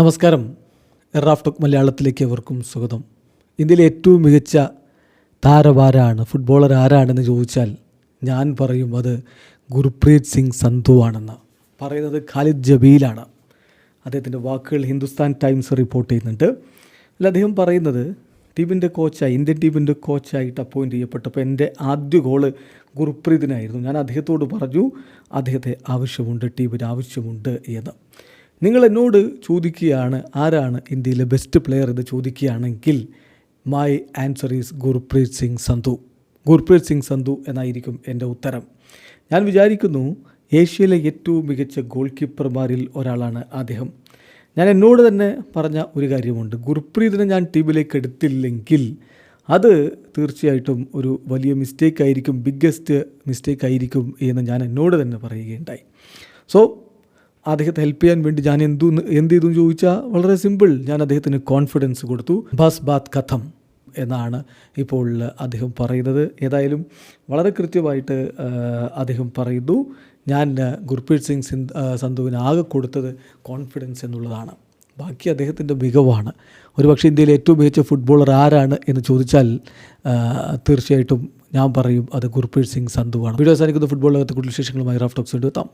നമസ്കാരം. എറാഫ് ടോക്ക് മലയാളത്തിലേക്ക് അവർക്കും സ്വാഗതം. ഇന്ത്യയിലെ ഏറ്റവും മികച്ച താരമാരാണ് ഫുട്ബോളർ ആരാണെന്ന് ചോദിച്ചാൽ ഞാൻ പറയും അത് ഗുർപ്രീത് സിംഗ് സന്ധു ആണെന്ന്. പറയുന്നത് ഖാലിദ് ജബീലാണ്. അദ്ദേഹത്തിന്റെ വാക്കുകൾ ഹിന്ദുസ്ഥാൻ ടൈംസ് റിപ്പോർട്ട് ചെയ്യുന്നുണ്ട്. അല്ല അദ്ദേഹം പറയുന്നത് ടീമിന്റെ കോച്ചായി ഇന്ത്യൻ ടീമിന്റെ കോച്ചായിട്ട് അപ്പോയിന്റ് ചെയ്യപ്പെട്ടപ്പോൾ എന്റെ ആദ്യ ഗോൾ ഗുർപ്രീതിനായിരുന്നു. ഞാൻ അദ്ദേഹത്തോട് പറഞ്ഞു അദ്ദേഹത്തെ ആവശ്യമുണ്ട് ടീമിന് ആവശ്യമുണ്ട് എന്ന്. നിങ്ങൾ എന്നോട് ചോദിക്കുകയാണ് ആരാണ് ഇന്ത്യയിലെ ബെസ്റ്റ് പ്ലെയർ എന്ന് ചോദിക്കുകയാണെങ്കിൽ my answer is Gurpreet Singh Sandhu Gurpreet Singh Sandhu എന്നായിരിക്കും എന്റെ ഉത്തരം. ഞാൻ വിചാരിക്കുന്നു ഏഷ്യയിലെ ഏറ്റവും മികച്ച ഗോൾ കീപ്പർമാരിൽ ഒരാളാണ് അദ്ദേഹം. ഞാൻ എന്നോട് തന്നെ പറഞ്ഞ ഒരു കാര്യമുണ്ട്. ഗുർപ്രീതിനെ ഞാൻ ടീമിലേക്ക് എടുത്തില്ലെങ്കിൽ അത് തീർച്ചയായിട്ടും ഒരു വലിയ മിസ്റ്റേക്ക് ആയിരിക്കും ബിഗ്ഗസ്റ്റ് മിസ്റ്റേക്ക് ആയിരിക്കും എന്ന് ഞാൻ എന്നോട് തന്നെ പറയുകയുണ്ടായി. സോ അദ്ദേഹത്തെ ഹെൽപ്പ് ചെയ്യാൻ വേണ്ടി ഞാൻ എന്തു എന്ത് ചെയ്തു എന്ന് ചോദിച്ചാൽ വളരെ സിമ്പിൾ ഞാൻ അദ്ദേഹത്തിന് കോൺഫിഡൻസ് കൊടുത്തു. ബസ് ബാത് കഥം എന്നാണ് ഇപ്പോൾ അദ്ദേഹം പറയുന്നത്. ഏതായാലും വളരെ കൃത്യമായിട്ട് അദ്ദേഹം പറയുന്നു. ഞാൻ ഗുർപ്രീത് സിംഗ് സിന്ധ് സന്ധുവിന് ആകെ കൊടുത്തത് കോൺഫിഡൻസ് എന്നുള്ളതാണ്. ബാക്കി അദ്ദേഹത്തിന്റെ മികവാണ്. ഒരുപക്ഷെ ഇന്ത്യയിലെ ഏറ്റവും മികച്ച ഫുട്ബോളർ ആരാണ് എന്ന് ചോദിച്ചാൽ തീർച്ചയായിട്ടും ഞാൻ പറയും അത് ഗുർപ്രീത് സിംഗ് സന്ധുവാണ്. വീഡിയോ അവസാനിക്കുന്ന. ഫുട്ബോൾ ലോകത്തെ കൂടുതൽ വിശേഷങ്ങളുമായി റാഫ് ടോക്സ് എത്താം.